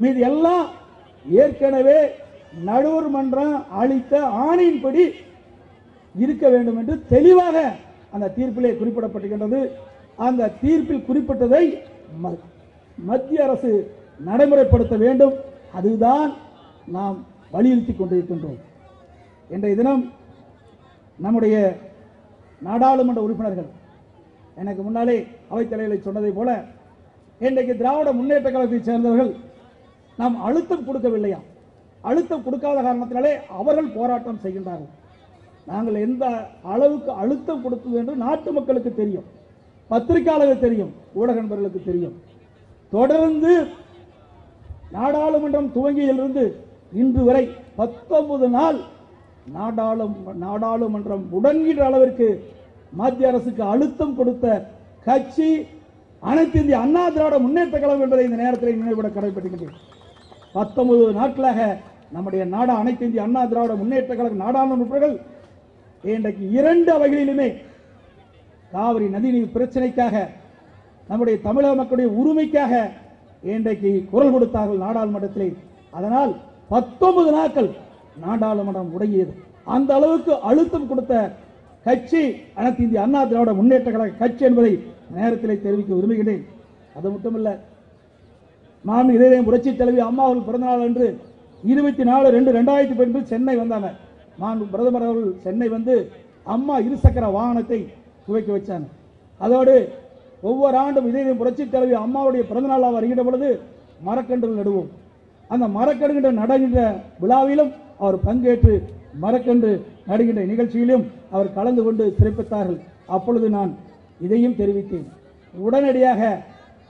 மீது எல்லாம் ஏற்கனவே நடுவர் மன்றம் அளித்த ஆணையின்படி இருக்க வேண்டும் என்று தெளிவாக அந்த தீர்ப்பிலே குறிப்பிடப்பட்டிருக்கின்றது. அந்த தீர்ப்பில் குறிப்பிட்டதை ம- மத்திய அரசு நடைமுறைப்படுத்த வேண்டும். அதுதான் நாம் வலியுறுத்தி கொண்டிருக்கின்றோம். இன்றைய தினம் நம்முடைய நாடாளுமன்ற உறுப்பினர்கள் எனக்கு முன்னாலே அவைத்தலைகளை சொன்னதை போல இன்றைக்கு திராவிட முன்னேற்ற கழகத்தைச் சேர்ந்தவர்கள் நாம் அழுத்தம் கொடுக்கவில்லையா? அழுத்தம் கொடுக்காத காரணத்தினாலே அவர்கள் போராட்டம் செய்கின்றார்கள். நாங்கள் எந்த அளவுக்கு அழுத்தம் கொடுத்தது என்று நாட்டு மக்களுக்கு தெரியும். பத்திரிகையாளர்கள் தெரியும். ஊடக நண்பர்களுக்கு தெரியும். தொடர்ந்து நாடாளுமன்றம் துவங்கியிலிருந்து இன்று வரை பத்தொன்பது நாள் நாடாளும் நாடாளுமன்றம் முடங்குகின்ற அளவிற்கு மத்திய அரசுக்கு அழுத்தம் கொடுத்த கட்சி அனைத்து இந்திய அண்ணா திராவிட முன்னேற்ற கழகம் என்பதை இந்த நேரத்தில் நினைவுபட கடைபிடிக்கின்றேன். பத்தொன்பது நாட்களாக நம்முடைய நாடா அனைத்து இந்திய அண்ணா திராவிட முன்னேற்ற கழக நாடாளுமன்றர்கள் இன்றைக்கு இரண்டு அவைகளிலுமே காவிரி நதிநீர் பிரச்சனைக்காக நம்முடைய தமிழக மக்களுடைய உரிமைக்காக இன்றைக்கு குரல் கொடுத்தார்கள் நாடாளுமன்றத்திலே. அதனால் பத்தொன்பது நாட்கள் நாடாளுமன்றம் உடையது அந்த அளவுக்கு அழுத்தம் கொடுத்த கட்சி அனைத்து இந்திய அண்ணா திராவிட முன்னேற்ற கழக கட்சி என்பதை நேரத்திலே தெரிவிக்க விரும்புகிறேன் அது மட்டுமல்ல நான் இதயம் புரட்சி தலைவி அம்மா அவர்கள் பிறந்தநாள் அன்று இருபத்தி நாலு ரெண்டு ரெண்டாயிரத்தி பதினொன்று சென்னை வந்தாங்க. நான் பிரதமர் அவர்கள் சென்னை வந்து அம்மா இருசக்கர வாகனத்தை துவக்கி வச்சாங்க. அதோடு ஒவ்வொரு ஆண்டும் இதயம் புரட்சி தலைவி அம்மாவுடைய பிறந்தநாளாக வருகின்ற பொழுது மரக்கன்றுகள் நடுவோம். அந்த மரக்கன்றுகின்ற நடுகின்ற விழாவிலும் அவர் பங்கேற்று மரக்கன்று நடுகின்ற நிகழ்ச்சியிலும் அவர் கலந்து கொண்டு சிறப்பித்தார்கள். அப்பொழுது நான் இதையும் தெரிவித்தேன். உடனடியாக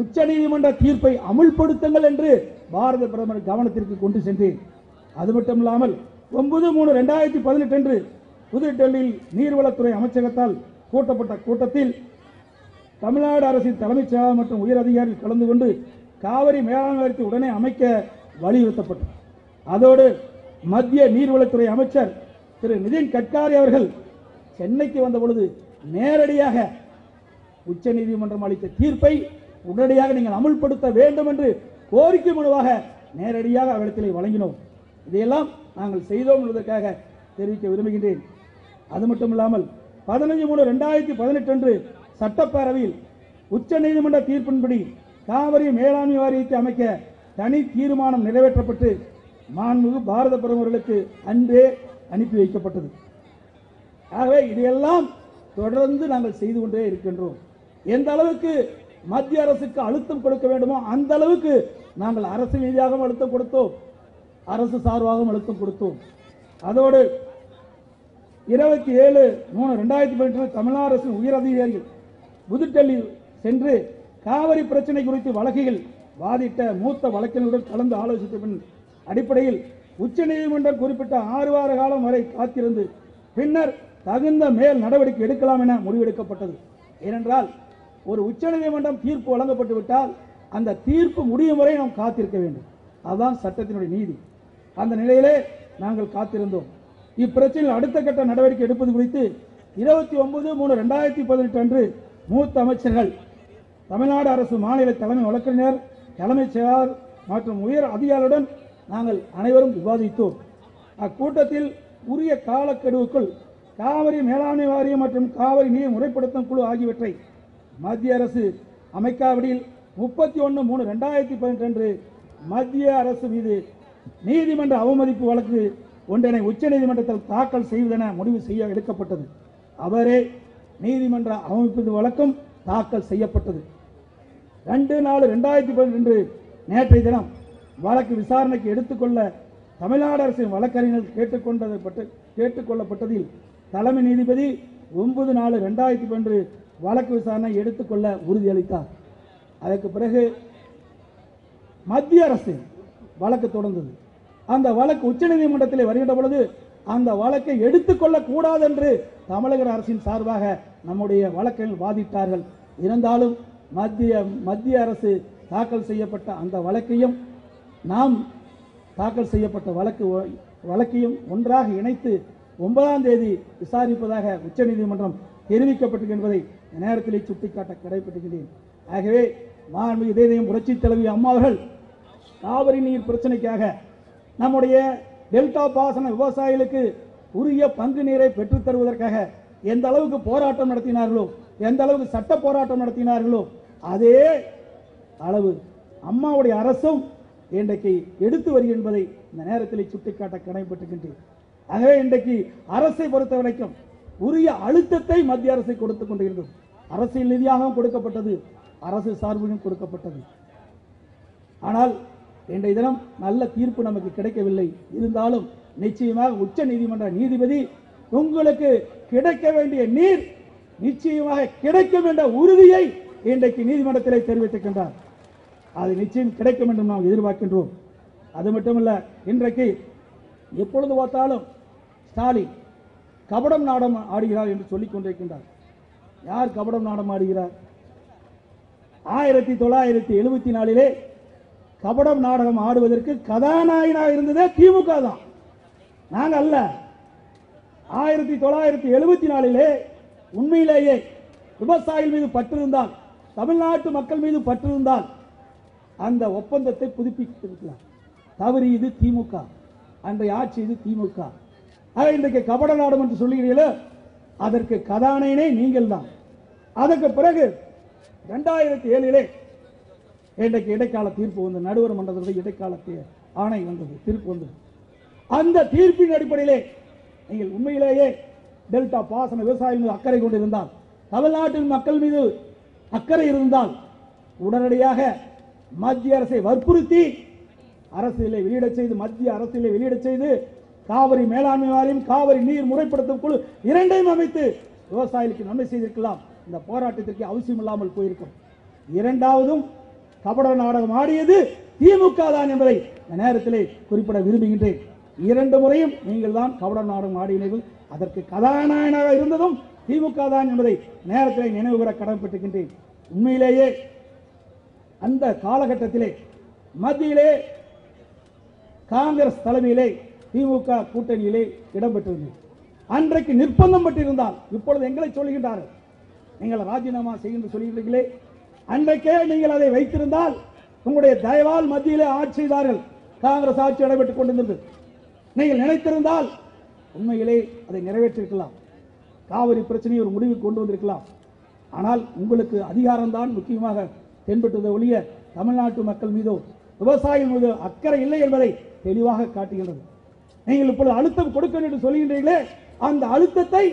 உச்சநீதிமன்ற தீர்ப்பை அமுல்படுத்துங்கள் என்று பாரத பிரதமர் கவனத்திற்கு கொண்டு சென்றேன். அது மட்டும் இல்லாமல் ஒன்பது மூணு ரெண்டாயிரத்தி பதினெட்டு அன்று புதுடெல்லியில் நீர்வளத்துறை அமைச்சகத்தால் கூட்டப்பட்ட கூட்டத்தில் தமிழ்நாடு அரசின் தலைமைச் செயலாளர் மற்றும் உயர் அதிகாரிகள் கலந்து கொண்டு காவிரி மேலாண்மை உடனே அமைக்க வலியுறுத்தப்பட்டது. அதோடு மத்திய நீர்வளத்துறை அமைச்சர் திரு நிதின் கட்காரி அவர்கள் சென்னைக்கு வந்த பொழுது நேரடியாக உச்சநீதிமன்றம் அளித்த தீர்ப்பை உடனடியாக நீங்கள் அமுல்படுத்த வேண்டும் என்று கோரிக்கை மனுவாக நேரடியாக அவரிடத்திலே வழங்கினோம். இதையெல்லாம் நாங்கள் செய்தோம் என்பதற்காக தெரிவிக்க விரும்புகின்றேன். அது மட்டும் இல்லாமல் பதினஞ்சு மூணு ரெண்டாயிரத்தி பதினெட்டு அன்று சட்டப்பேரவையில் உச்சநீதிமன்ற தீர்ப்பின்படி காவிரி மேலாண்மை வாரியத்தை அமைக்க தனி தீர்மானம் நிறைவேற்றப்பட்டு மாண்புமிகு பாரத பிரதமர்களுக்கு அன்றே அனுப்பி வைக்கப்பட்டது. ஆகவே இதையெல்லாம் தொடர்ந்து நாங்கள் செய்து கொண்டே இருக்கின்றோம். எந்த அளவுக்கு மத்திய அரசுக்கு அழுத்தம் கொடுக்க வேண்டுமோ அந்த அளவுக்கு நாங்கள் அரசு ரீதியாகவும் அழுத்தம் கொடுத்தோம். அரசு சார்பாகவும் அழுத்தம் கொடுத்தோம். அதோடு இருபத்தி ஏழு மூணு ரெண்டாயிரத்தி பதினெட்டு தமிழ்நாடு அரசின் உயர் அதிகாரிகள் புதுடெல்லி சென்று காவிரி பிரச்சனை குறித்து வழக்குகள் வாதிட்ட மூத்த வழக்கினருடன் கலந்து ஆலோசித்த பின் அடிப்படையில் உச்சநீதிமன்றம் குறிப்பிட்ட ஆறு வார காலம் வரை காத்திருந்து பின்னர் தகுந்த மேல் நடவடிக்கை எடுக்கலாம் என முடிவெடுக்கப்பட்டது. ஏனென்றால் ஒரு உச்சநீதிமன்றம் தீர்ப்பு வழங்கப்பட்டு விட்டால் அந்த தீர்ப்பு முடியும் வரை நாம் காத்திருக்க வேண்டும். அதுதான் சட்டத்தினுடைய நீதி. அந்த நிலையிலே நாங்கள் காத்திருந்தோம். இப்பிரச்சனையில் அடுத்த கட்ட நடவடிக்கை எடுப்பது குறித்து இருபத்தி ஒன்பது மூணு ரெண்டாயிரத்தி பதினெட்டு அன்று மூத்த அமைச்சர்கள் தமிழ்நாடு அரசு மாநில தலைமை வழக்கறிஞர் தலைமைச் செயலாளர் மற்றும் உயர் அதிகாரியுடன் நாங்கள் அனைவரும் விவாதித்தோம். அக்கூட்டத்தில் உரிய காலக்கெடுவுக்குள் காவிரி மேலாண்மை வாரியம் மற்றும் காவிரி நீர் முறைப்படுத்தும் குழு ஆகியவற்றை மத்திய அரசு அமைக்காவிடில் முப்பத்தி ஒன்று மூணு ரெண்டாயிரத்தி பதினெட்டு மத்திய அரசு மீது நீதிமன்ற அவமதிப்பு வழக்கு ஒன்றினை உச்சநீதிமன்றத்தில் தாக்கல் செய்வதென முடிவு செய்ய எடுக்கப்பட்டது. அவரே நீதிமன்ற அவமதிப்பு வழக்கும் தாக்கல் செய்யப்பட்டது. ரெண்டு நாலு ரெண்டாயிரத்தி பதினெண்டு நேற்றைய தினம் வழக்கு விசாரணைக்கு எடுத்துக்கொள்ள தமிழ்நாடு அரசின் வழக்கறிஞர்கள் கேட்டுக்கொண்டதை பட்டு கேட்டுக்கொள்ளப்பட்டதில் தலைமை நீதிபதி ஒன்பது நாலு ரெண்டாயிரத்தி பன்னெண்டு வழக்கு விசாரணை எடுத்துக்கொள்ள உறுதியளித்தார். அதற்கு பிறகு மத்திய அரசு வழக்கு தொடர்ந்தது. அந்த வழக்கு உச்சநீதிமன்றத்தில் வருகின்ற பொழுது அந்த வழக்கை எடுத்துக்கொள்ள கூடாது என்று தமிழக அரசின் சார்பாக நம்முடைய வழக்கில் வாதிட்டார்கள். இருந்தாலும் மத்திய மத்திய அரசு தாக்கல் செய்யப்பட்ட அந்த வழக்கையும் நாம் தாக்கல் செய்யப்பட்ட வழக்கு வழக்கையும் ஒன்றாக இணைத்து ஒன்பதாம் தேதி விசாரிப்பதாக உச்சநீதிமன்றம் தெரிவிக்கப்பட்டது என்பதை நேரத்திலே சுட்டிக்காட்ட கடைப்பட்டுகிறேன் ஆகவே மாண்புமிகு இதயம் புரட்சி தலைவி அம்மா அவர்கள் காவிரி நீர் பிரச்சனைக்காக நம்முடைய டெல்டா பாசன விவசாயிகளுக்கு உரிய பங்கு நீரை பெற்றுத் தருவதற்காக எந்த அளவுக்கு போராட்டம் நடத்தினார்களோ எந்த அளவுக்கு சட்ட போராட்டம் நடத்தினார்களோ அதே அளவு அம்மாவுடைய அரசும் இன்றைக்கு எடுத்து வருகிறது என்பதை இந்த நேரத்தில் சுட்டிக்காட்ட கடமைப்பட்டுகின்றேன் ஆகவே இன்றைக்கு அரசை பொறுத்த வரைக்கும் உரிய அழுத்தத்தை மத்திய அரசு கொடுத்துக் கொண்டிருந்தது. அரசியல் நிதியாகவும் கொடுக்கப்பட்டது. அரசு சார்பிலும் கொடுக்கப்பட்டது. ஆனால் இன்றைய தினம் நல்ல தீர்ப்பு நமக்கு கிடைக்கவில்லை. இருந்தாலும் நிச்சயமாக உச்ச நீதிமன்ற நீதிபதி உங்களுக்கு கிடைக்க வேண்டிய நீர் நிச்சயமாக கிடைக்கும் என்ற உறுதியை இன்றைக்கு நீதிமன்றத்திலே தெரிவித்திருக்கின்றார். அது நிச்சயம் கிடைக்கும் என்று நாம் எதிர்பார்க்கின்றோம். அது மட்டுமல்ல இன்றைக்கு எப்பொழுது பார்த்தாலும் ஸ்டாலின் கபடம் நாடம் ஆடுகிறார் என்று சொல்லிக் கொண்டிருக்கின்றார். யார் கபடம் நாடமாடுகிறார் ஆயிரத்தி தொள்ளாயிரத்தி எழுபத்தி நாலிலே கபடம் நாடகம் ஆடுவதற்கு கதாநாயகனாக இருந்ததே திமுக தான். நாங்கள் அல்ல. ஆயிரத்தி தொள்ளாயிரத்தி எழுபத்தி நாலிலே உண்மையிலேயே விவசாயிகள் மீது பற்றிருந்தால் தமிழ்நாட்டு மக்கள் மீது பற்றிருந்தால் அந்த ஒப்பந்தத்தை புதுப்பித்திருக்கலாம் இது திமுக. அன்றைய ஆட்சி இது திமுக. ஆக இன்றைக்கு கபட நாடம் என்று சொல்லுகிறீர்களோ அதற்கு கதாநாயகனே நீங்கள் தான் அதற்கு பிறகு இரண்டாயிரத்தி ஏழிலே இன்றைக்கு இடைக்கால தீர்ப்பு வந்து நடுவர் மன்றத்தில் இடைக்கால ஆணை வந்தது தீர்ப்பு வந்தது. அந்த தீர்ப்பின் அடிப்படையிலே நீங்கள் உண்மையிலேயே டெல்டா பாசன விவசாயிகள் மீது அக்கறை கொண்டிருந்தால் தமிழ்நாட்டின் மக்கள் மீது அக்கறை இருந்தால் உடனடியாக மத்திய அரசை வற்புறுத்தி அரசியலை வெளியிட செய்து மத்திய அரசியலை வெளியிட செய்து காவிரி மேலாண்மை வாரியம் காவிரி நீர் முறைப்படுத்தும் குழு இரண்டையும் அமைத்து விவசாயிகளுக்கு நன்மை செய்திருக்கலாம். இந்த போராட்டத்திற்கு அவசியம் இல்லாமல் போயிருக்கும். இரண்டாவதும் கபட நாடகம் ஆடியது திமுக தான் என்பதை இந்த நேரத்திலே குறிப்பிட விரும்புகின்றேன். இரண்டு முறையும் நீங்கள் தான் கபட நாடகம் ஆடினீர்கள். அதற்கு கதாநாயகனாக இருந்ததும் திமுக தான் என்பதை நேரத்திலே நினைவு கூற உண்மையிலேயே அந்த காலகட்டத்திலே மத்தியிலே காங்கிரஸ் தலைமையிலே திமுக கூட்டணியிலே இடம்பெற்றிருந்தது. அன்றைக்கு நிர்பந்தம் பட்டிருந்தால் இப்பொழுது எங்களை சொல்லுகின்றார்கள் நீங்கள் ராஜினாமா செய்கின்ற சொல்கிறீர்களே. அன்றைக்கே நீங்கள் அதை வைத்திருந்தால் உங்களுடைய தயவால் மத்தியிலே ஆட்சி செய்தார்கள். காங்கிரஸ் ஆட்சி நடைபெற்றுக் கொண்டிருந்தது. நீங்கள் நினைத்திருந்தால் உண்மையிலே அதை நிறைவேற்றிருக்கலாம். காவிரி பிரச்சனையை ஒரு முடிவுக்கு கொண்டு வந்திருக்கலாம். ஆனால் உங்களுக்கு அதிகாரம்தான் முக்கியமாக தென்பட்டதை ஒழிய தமிழ்நாட்டு மக்கள் மீதோ விவசாயிகள் மீது அக்கறை இல்லை என்பதை தெளிவாக காட்டுகின்றது. நீங்கள் இப்பொழுது அழுத்தம் கொடுக்க என்று சொல்கின்றீர்களே அந்த அழுத்தத்தை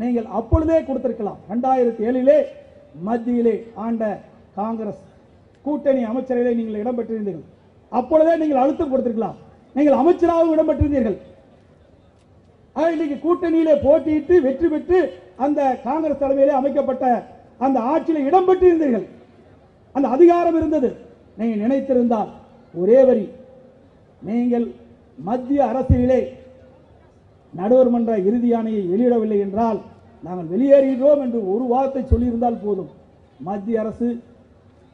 நீங்கள் அப்பொழுதே கொடுத்திருக்கலாம். ரெண்டாயிரத்தி ஏழிலே மத்தியிலே ஆண்ட காங்கிரஸ் கூட்டணி அமைச்சரவையிலே நீங்கள் இடம்பெற்றிருந்தீர்கள். அப்பொழுதே நீங்கள் அழுத்தம் கொடுத்திருக்கலாம். நீங்கள் அமைச்சராகவும் இடம்பெற்றிருந்தீர்கள். இன்னைக்கு கூட்டணியிலே போட்டியிட்டு வெற்றி பெற்று அந்த காங்கிரஸ் தலைமையிலே அமைக்கப்பட்ட அந்த ஆட்சியில் இடம்பெற்றிருந்தீர்கள். அந்த அதிகாரம் இருந்தது. நீங்கள் நினைத்திருந்தால் ஒரே வரி. நீங்கள் மத்திய அரசியலிலே நடுவர் மன்ற இறுதி ஆணையை வெளியிடவில்லை என்றால் நாங்கள் வெளியேறுகிறோம் என்று ஒரு வார்த்தை சொல்லியிருந்தால் போதும். மத்திய அரசு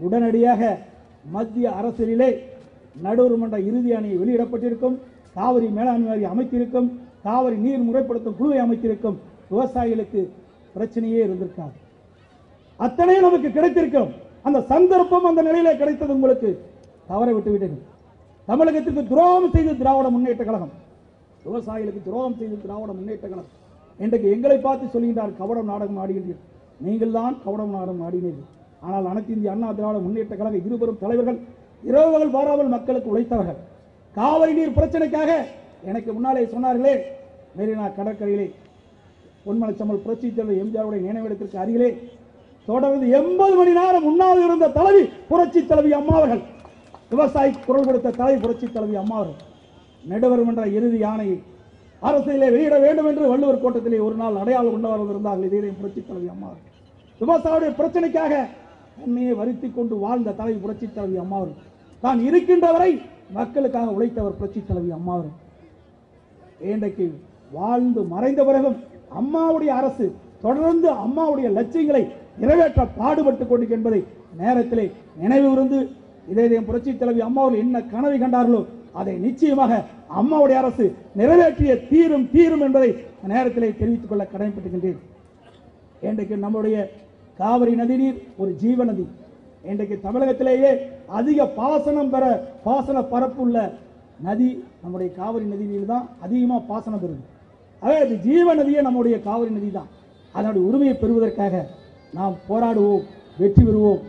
உடனடியாக மத்திய அரசியலிலே நடுவர் மன்ற இறுதி ஆணையை வெளியிடப்பட்டிருக்கும் காவிரி மேலாண்மை வாரியம் அமைத்திருக்கும் காவிரி நீர் முறைப்படுத்தும் குழுவை அமைத்திருக்கும் விவசாயிகளுக்கு பிரச்சனையே இருந்திருக்காது. அத்தனையும் நமக்கு கிடைத்திருக்கும். அந்த சந்தர்ப்பம் அந்த நிலையில கிடைத்தது உங்களுக்கு. தவற விட்டு விட்டீர்கள் தமிழகத்திற்கு துரோகம் செய்த திராவிட முன்னேற்ற கழகம். விவசாயிகளுக்கு துரோகம் செய்த திராவிட முன்னேற்ற கழகம். இன்றைக்கு எங்களை பார்த்து சொல்கின்றார் கவடம் நாடகம் ஆடுகின்றீர்கள் நீங்கள் தான் கவடம் நாடகம் ஆடினீர்கள். ஆனால் அனைத்து இந்திய அண்ணா திராவிட முன்னேற்ற கழக இருவரும் தலைவர்கள் இரவுகள் வாராமல் மக்களுக்கு உழைத்தவர்கள். காவிரி நீர் பிரச்சனைக்காக எனக்கு முன்னாலே சொன்னார்களே மெரினா கடற்கரையிலே பொன்மலைச்சம்மல் புரட்சி தலைவர் எம்ஜிஆருடைய நினைவிடத்திற்கு அருகிலே தொடர்ந்து எண்பது மணி நேரம் முன்னால் இருந்த தலைவி புரட்சி தலைவி அம்மா விவசாயிக்கு விவசாயி குரல் கொடுத்த தலை புரட்சி தலைவி அம்மா அவர்கள் நடுவர் இறுதி யானை அரசியலே வெளியிட வேண்டும் என்று வள்ளுவர் கோட்டத்திலே ஒரு நாள் அடையாளம் கொண்டவர் இருந்தார்கள். இதே புரட்சி தலைவி அம்மா அவர்கள் விவசாயியுடைய பிரச்சனைக்காக தன்னையே வருத்தி கொண்டு வாழ்ந்த தலைவி புரட்சி தலைவி அம்மா அவர்கள் தான் இருக்கின்ற வரை மக்களுக்காக உழைத்தவர் புரட்சி தலைவி அம்மா அவர்கள் இன்றைக்கு வாழ்ந்து மறைந்த பிறகும் அம்மாவுடைய அரசு தொடர்ந்து அம்மாவுடைய லட்சியங்களை நிறைவேற்ற பாடுபட்டுக் கொண்டு என்பதை நேரத்திலே நினைவு இருந்து இதே இதே புரட்சி தலைவி அம்மா அவர்கள் என்ன கனவை கண்டார்களோ அதை நிச்சயமாக அம்மாவுடைய அரசு நிறைவேற்றிய தீரும் தீரும் என்பதை நேரத்திலே தெரிவித்துக் கொள்ள கடமைப்பட்டுகின்றேன் இன்றைக்கு நம்முடைய காவிரி நதிநீர் ஒரு ஜீவ நதி. இன்றைக்கு தமிழகத்திலேயே அதிக பாசனம் பெற பாசன பரப்புள்ள நதி நம்முடைய காவிரி நீர் தான். அதிகமாக பாசனம் பெறுது. அதே அது ஜீவ நதியே நம்முடைய காவிரி நதி தான் அதனுடைய உரிமையை பெறுவதற்காக நாம் போராடுவோம் வெற்றி பெறுவோம்.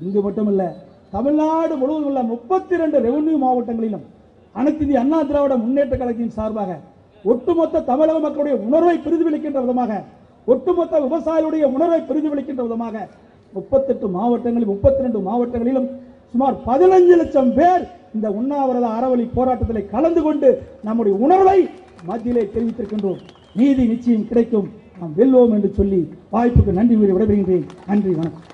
இங்கு மட்டுமில்லை தமிழ்நாடு முழுவதும் உள்ள முப்பத்தி ரெண்டு ரெவன்யூ மாவட்டங்களிலும் அனைத்து இந்திய அண்ணா திராவிட முன்னேற்ற கழகத்தின் சார்பாக ஒட்டுமொத்த தமிழக மக்களுடைய உணர்வை பிரதிபலிக்கின்ற விதமாக ஒட்டுமொத்த விவசாயிகளுடைய உணர்வை பிரதிபலிக்கின்ற விதமாக முப்பத்தெட்டு மாவட்டங்களில் முப்பத்தி ரெண்டு மாவட்டங்களிலும் சுமார் பதினஞ்சு லட்சம் பேர் இந்த உண்ணாவிரத அறவழி போராட்டத்தில் கலந்து கொண்டு நம்முடைய உணர்வை மத்தியிலே தெரிவித்திருக்கின்றோம். நீதி நிச்சயம் கிடைக்கும். நாம் வெல்வோம் என்று சொல்லி வாய்ப்புக்கு நன்றி கூறி விடைபெறுகின்றேன். நன்றி வணக்கம்.